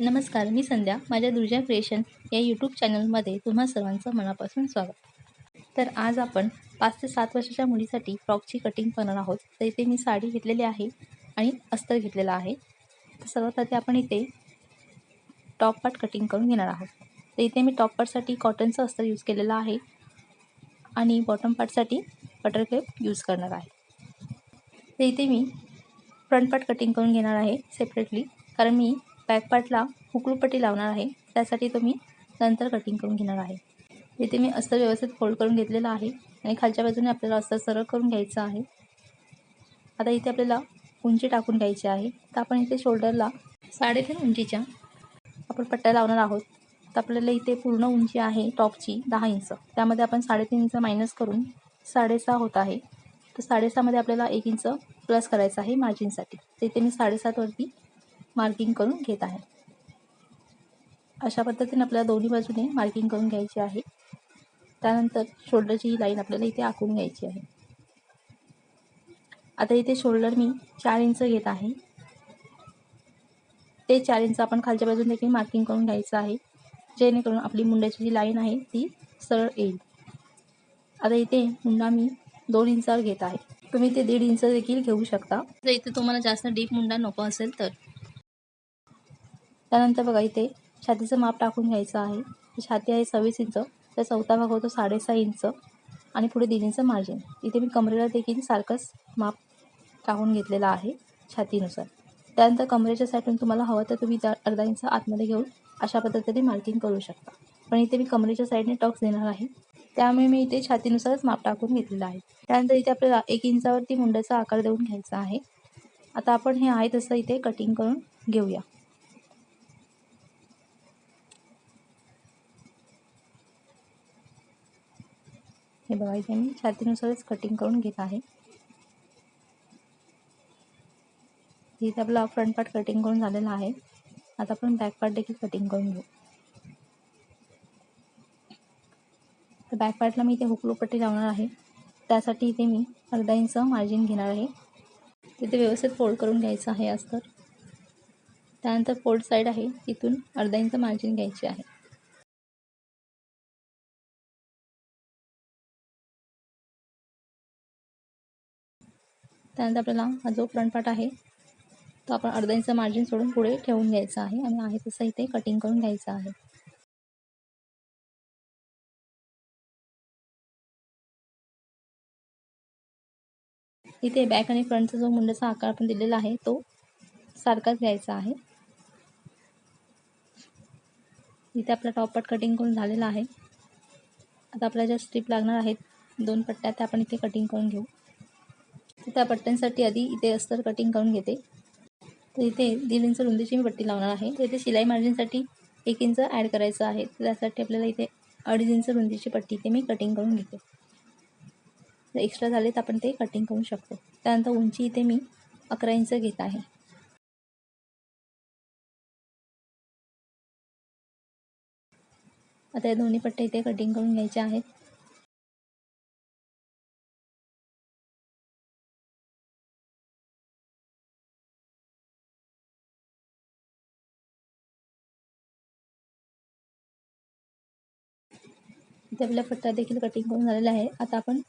नमस्कार मी संध्या माझ्या दुर्जा क्रिएशन या यूट्यूब चॅनलमध्ये तुम्हा सर्वांचं मनापासून स्वागत. तर आज आपण पाच ते सात वर्षाच्या मुलीसाठी फ्रॉकची कटिंग करणार आहोत. तर इथे मी साडी घेतलेली आहे आणि अस्तर घेतलेला आहे. तर सर्वात आधी आपण इथे टॉप पार्ट कटिंग करून घेणार आहोत. तर इथे मी टॉप पार्टसाठी कॉटनचं अस्तर यूज केलेलं आहे आणि बॉटम पार्टसाठी बटर क्रेप यूज करणार आहे. तर इथे मी फ्रंट पार्ट कटिंग करून घेणार आहे सेपरेटली कारण मी बॅकपार्टला हुकलूपट्टी लावणार आहे. त्यासाठी तो मी नंतर कटिंग करून घेणार आहे. इथे मी अस्तर व्यवस्थित फोल्ड करून घेतलेलं आहे आणि खालच्या बाजूने आपल्याला अस्तर सरळ करून घ्यायचं आहे. आता इथे आपल्याला उंची टाकून घ्यायची आहे. तर आपण इथे शोल्डरला साडेतीन उंचीच्या आपण पट्ट्या लावणार आहोत. तर आपल्याला इथे पूर्ण उंची आहे टॉपची दहा इंच. त्यामध्ये आपण साडेतीन इंच मायनस करून साडेसहा होत आहे. तर साडेसहामध्ये आपल्याला एक इंच प्लस करायचं आहे मार्जिनसाठी तर इथे मी साडेसातवरती मार्किंग करून घेत आहे. अशा पद्धतीने आपल्याला दोन्ही बाजूने मार्किंग करून घ्यायची आहे. त्यानंतर शोल्डरची ही लाईन आपल्याला इथे आखून घ्यायची आहे. आता इथे शोल्डर मी चार इंच घेत आहे. ते चार इंच आपण खालच्या बाजूने देखील मार्किंग करून घ्यायचं आहे. जेणेकरून आपली मुंड्याची जी लाईन आहे ती सरळ येईल. आता इथे मुंडा मी दोन इंचावर घेत आहे. तुम्ही ते दीड इंच देखील घेऊ शकता. जर इथे तुम्हाला जास्त डीप मुंडा नको असेल तर. त्यानंतर बघा इथे छातीचं माप टाकून घ्यायचं आहे. छाती आहे सव्वीस इंच तर चौथा भाग होतो साडेसहा इंच आणि पुढे दीड इंच मार्जिन इथे मी कमरेला देखील सारखंच माप टाकून घेतलेलं आहे छातीनुसार. त्यानंतर कमरेच्या साईडून तुम्हाला हवं तर तुम्ही त्या अर्धा इंच आतमध्ये घेऊन अशा पद्धतीने मार्किंग करू शकता. पण इथे मी कमरेच्या साईडने टॉक्स देणार आहे. त्यामुळे मी इथे छातीनुसारच माप टाकून घेतलेलं आहे. त्यानंतर इथे आपल्याला एक इंचावरती मुंड्याचा आकार देऊन घ्यायचा आहे. आता आपण हे आहे तसं इथे कटिंग करून घेऊया. हे बघा इथे मी छातीनुसारच कटिंग करून घेत आहे. इथे आपला फ्रंट पार्ट कटिंग करून झालेला आहे. आता आपण बॅक पार्ट देखील कटिंग करून घेऊ. तर बॅक पार्टला मी इथे हुकलू पट्टी लावणार आहे. त्यासाठी इथे मी अर्धा इंच मार्जिन घेणार आहे. तिथे व्यवस्थित फोल्ड करून घ्यायचं आहे अस्तर त्यानंतर फोल्ड साईड आहे तिथून अर्धा इंच मार्जिन घ्यायची आहे. त्यानंतर आपल्याला हा जो फ्रंट पार्ट आहे तो आपण अर्धा इंच मार्जिन सोडून पुढे ठेवून घ्यायचा आहे आणि आहे तसं इथे कटिंग करून घ्यायचं आहे. इथे बॅक आणि फ्रंटचा जो मुंडाचा आकार आपण दिलेला आहे तो सारखाच घ्यायचा आहे. इथे आपला टॉप पार्ट कटिंग करून झालेला आहे. आता आपल्या ज्या स्ट्रीप लागणार आहेत दोन पट्ट्या त्या आपण इथे कटिंग करून घेऊ. तर त्या पट्ट्यांसाठी आधी इथे अस्तर कटिंग करून घेते. तर इथे दीड इंच रुंदीची मी पट्टी लावणार आहे. तर इथे शिलाई मार्जिनसाठी एक इंच ॲड करायचं आहे. त्यासाठी आपल्याला इथे अडीच इंच रुंदीची पट्टी इथे मी कटिंग करून घेते. जर एक्स्ट्रा झाले तर आपण ते कटिंग करू शकतो. त्यानंतर उंची इथे मी अकरा इंच घेत आहे. आता या दोन्ही पट्ट्या इथे कटिंग करून घ्यायच्या आहेत. इथे आपल्या पट्टा देखील कटिंग करून झालेला आहे. आता आपण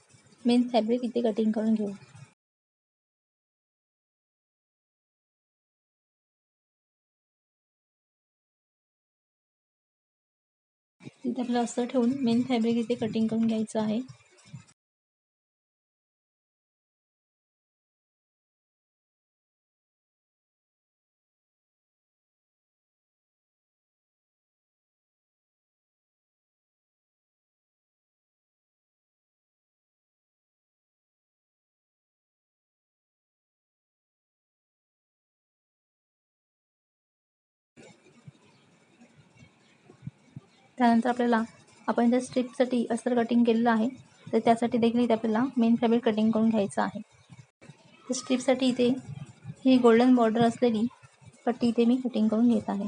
मेन फॅब्रिक इथे कटिंग करून घेऊ. तिथे आपलं असं ठेवून मेन फॅब्रिक इथे कटिंग करून घ्यायचं आहे. त्यानंतर आपल्याला आपण ज्या स्ट्रीपसाठी अस्तर कटिंग केलेलं आहे तर त्यासाठी देखील इथे आपल्याला मेन फॅब्रिक कटिंग करून घ्यायचं आहे. तर स्ट्रीपसाठी इथे ही गोल्डन बॉर्डर असलेली पट्टी इथे मी कटिंग करून घेत आहे.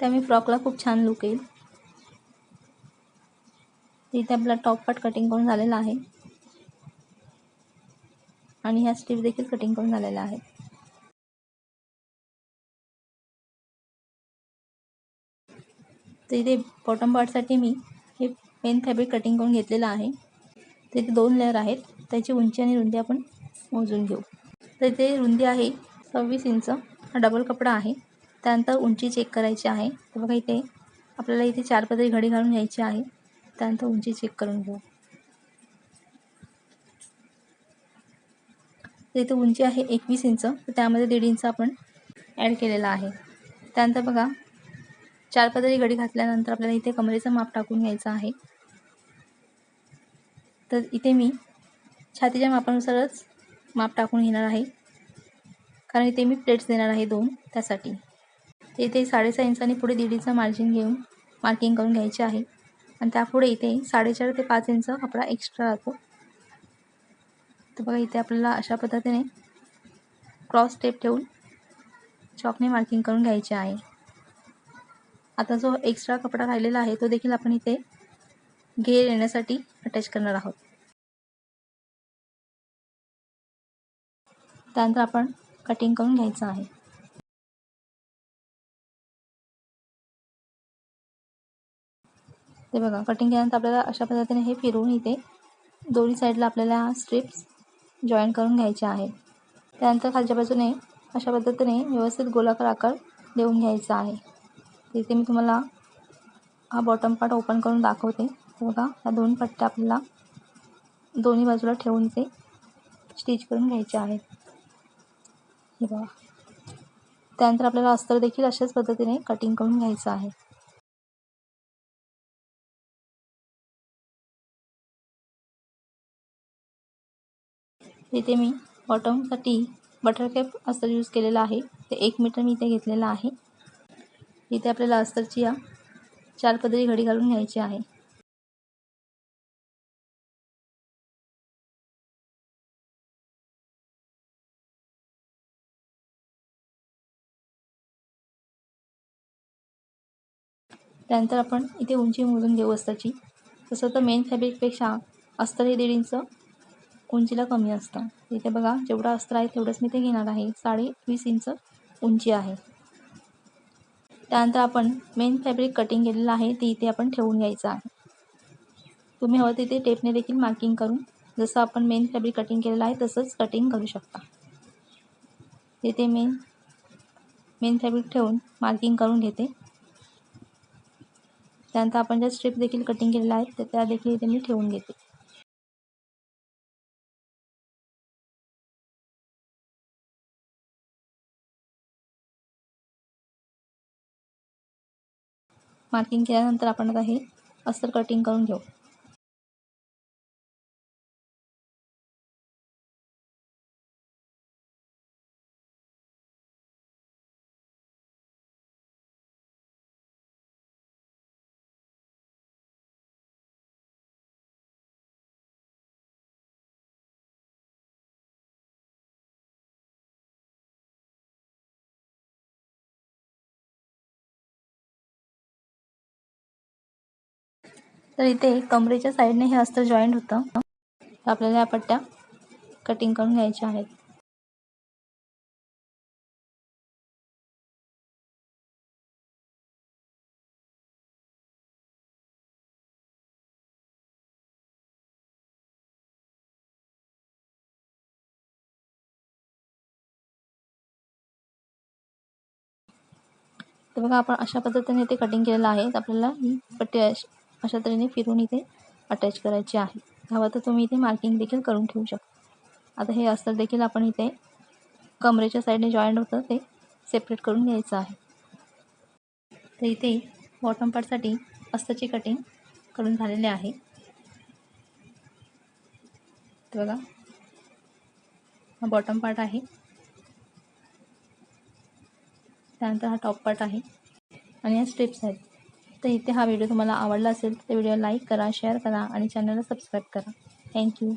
त्यामुळे फ्रॉकला खूप छान लुक येईल. इथे आपला टॉप पार्ट कटिंग करून झालेला आहे. आणि ह्या स्ट्रीप देखील कटिंग करून झालेल्या आहेत तर इथे बॉटम पार्टसाठी मी हे मेन फॅब्रिक कटिंग करून घेतलेलं आहे. तर इथे दोन लेअर आहेत. त्याची उंची आणि रुंदी आपण मोजून घेऊ. तर इथे रुंदी आहे सव्वीस इंच. हा डबल कपडा आहे. त्यानंतर उंची चेक करायची आहे. तर बघा इथे आपल्याला इथे चार पदरी घडी घालून घ्यायची आहे. त्यानंतर उंची चेक करून घेऊ. तर इथे उंची आहे एकवीस इंच. तर त्यामध्ये दीड इंच आपण ॲड केलेला आहे. त्यानंतर बघा चार पदरी घडी घातल्यानंतर आपल्याला इथे कमरेचं माप टाकून घ्यायचं आहे. तर इथे मी छातीच्या मापानुसारच माप टाकून घेणार आहे. कारण इथे मी प्लेट्स देणार आहे दोन त्यासाठी. इथे साडेसहा इंचाने पुढे दीड इंच मार्जिन घेऊन मार्किंग करून घ्यायचे आहे. आणि त्यापुढे इथे साडेचार ते पाच इंच कपडा एक्स्ट्रा राहतो. तर बघा इथे आपल्याला अशा पद्धतीने क्रॉस स्टेप ठेवून चॉकने मार्किंग करून घ्यायचे आहे. आता जो एक्स्ट्रा कपडा राहिलेला आहे तो देखील आपण इथे घेर येण्यासाठी अटॅच करणार आहोत. त्यानंतर आपण कटिंग करून घ्यायचं आहे. ते बघा कटिंग केल्यानंतर आपल्याला अशा पद्धतीने हे फिरवून इथे दोन्ही साईडला आपल्याला स्ट्रिप्स जॉईन करून घ्यायचे आहे त्यानंतर खालच्या बाजूने अशा पद्धतीने व्यवस्थित गोलाकार आकार देऊन घ्यायचा आहे. तिथे मी तुम्हाला हा बॉटम पार्ट ओपन करून दाखवते. बघा ह्या दोन पट्ट्या आपल्याला दोन्ही बाजूला ठेवून ते स्टिच करून घ्यायचे आहेत. हे बघा. त्यानंतर आपल्याला अस्तर देखील अशाच पद्धतीने कटिंग करून घ्यायचं आहे. इथे मी बॉटमसाठी बटरकेप अस्तर यूज केलेला आहे. ते एक मीटर मी इथे घेतलेलं आहे. इथे आपल्याला अस्तरची या चार पदरी घडी घालून घ्यायची आहे. त्यानंतर आपण इथे उंची मोजून घेऊ अस्तरची. तसं तर मेन फॅब्रिकपेक्षा अस्तर हे दीड इंच उंचीला कमी असतं. इथे बघा जेवढं अस्तर आहे तेवढंच मी ते घेणार आहे. साडे वीस इंच उंची आहे. त्यानंतर आपण मेन फॅब्रिक कटिंग केलेलं आहे ते इथे आपण ठेवून घ्यायचं आहे. तुम्ही हवं तिथे टेपने देखील मार्किंग करून जसं आपण मेन फॅब्रिक कटिंग केलेलं आहे तसंच कटिंग करू शकता. तिथे मेन मेन फॅब्रिक ठेवून मार्किंग करून घेते. त्यानंतर आपण ज्या स्ट्रीप देखील कटिंग केलेल्या आहेत त्या देखील इथे मी ठेवून घेते. मार्किंग केल्यानंतर आपण आता हे अस्तर कटिंग करून घेऊ. तर इथे कमरेच्या साईडने हे अस्तर जॉईंट होतं. आपल्याला या पट्ट्या कटिंग करून घ्यायच्या आहेत. तर बघा आपण अशा पद्धतीने ते कटिंग केलेलं आहे. आपल्याला ही पट्टी अशा तऱ्हेने फिरून इथे अटॅच करायचे आहे. हवं तर तुम्ही इथे मार्किंग देखील करून ठेवू शकता. आता हे अस्तर देखील आपण इथे कमरेच्या साईडने जॉईंट होतं ते सेपरेट करून घ्यायचं आहे. तर इथे बॉटम पार्टसाठी अस्तरची कटिंग करून झालेले आहे. तर बघा. हा बॉटम पार्ट आहे. त्यानंतर हा टॉप पार्ट आहे. आणि या स्ट्रिप्स आहेत तर इथे हा व्हिडिओ तुम्हाला आवडला असेल तर व्हिडिओ लाईक करा शेअर करा आणि चॅनलला सबस्क्राईब करा. थँक्यू.